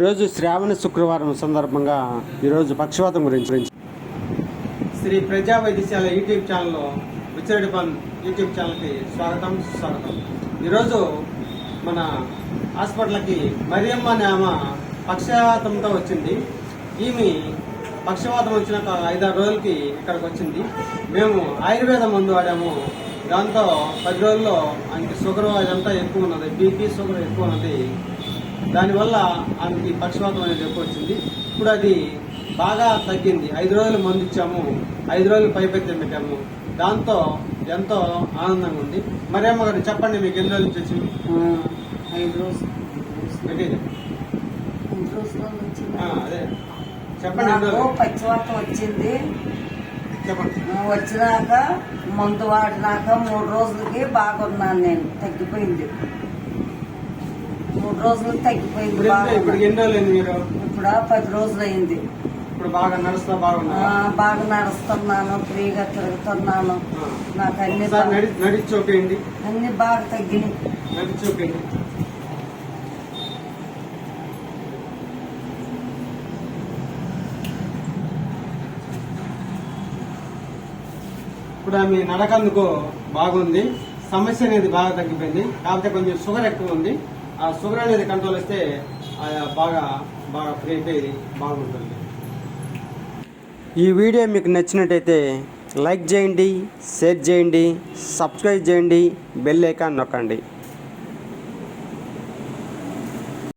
ఈరోజు శ్రావణ శుక్రవారం సందర్భంగా ఈరోజు పక్షవాతం గురించి శ్రీ ప్రజా వైద్యశాల యూట్యూబ్ ఛానల్లో విచ్చరెడ్డి పన్ యూట్యూబ్ ఛానల్కి స్వాగతం స్వాగతం ఈరోజు మన హాస్పిటల్కి మరియమ్మ అనే ఆమె పక్షవాతంతో వచ్చింది. ఈమె పక్షవాతం వచ్చినాక ఐదారు రోజులకి ఇక్కడికి వచ్చింది. మేము ఆయుర్వేద మందు వాడాము. దాంతో పది రోజుల్లో ఆయనకి షుగర్ అదంతా ఎక్కువ ఉన్నది బీపీ షుగర్ ఎక్కువ ఉన్నది. దానివల్ల ఆమెకి పక్షవాతం అనేది ఎక్కువ వచ్చింది. ఇప్పుడు అది బాగా తగ్గింది. ఐదు రోజులు మందు ఇచ్చాము. ఐదు రోజులు పైపెత్తం పెట్టాము. దాంతో ఎంతో ఆనందంగా ఉంది. మరి అమ్మగారు చెప్పండి మీకు ఎన్ని రోజుల నుంచి వచ్చింది? ఐదు రోజులు. అదే. చెప్పండి పచ్చివాతం వచ్చింది. చెప్పండి. వచ్చినాక మందు వాడినాక మూడు రోజులకి బాగున్నాను నేను. తగ్గిపోయింది. మూడు రోజులు తగ్గిపోయింది ఇప్పుడు పది రోజులు అయింది ఇప్పుడు బాగా నడుస్తా బాగా నడుస్తున్నాను ఫ్రీగా తిరుగుతున్నాను. నాకు అన్ని ఒకసారి బా- నడి నడిచి చూపేయండి అన్ని బాగా తగ్గినాయి. నడిచి చూపేయండి ఇప్పుడు ఆమె నడకందుకు బాగుంది. సమస్య అనేది బాగా తగ్గిపోయింది. కాకపోతే కొంచెం షుగర్ ఎక్కువ ఉంది. ఆ షుగర్ అనేది కంట్రోల్ ఇస్తే బాగా బాగా ఫ్రీ అయిపోయి బాగుంటుంది. ఈ వీడియో మీకు నచ్చినట్టయితే లైక్ చేయండి షేర్ చేయండి సబ్స్క్రైబ్ చేయండి బెల్ ఐకాన్ నొక్కండి.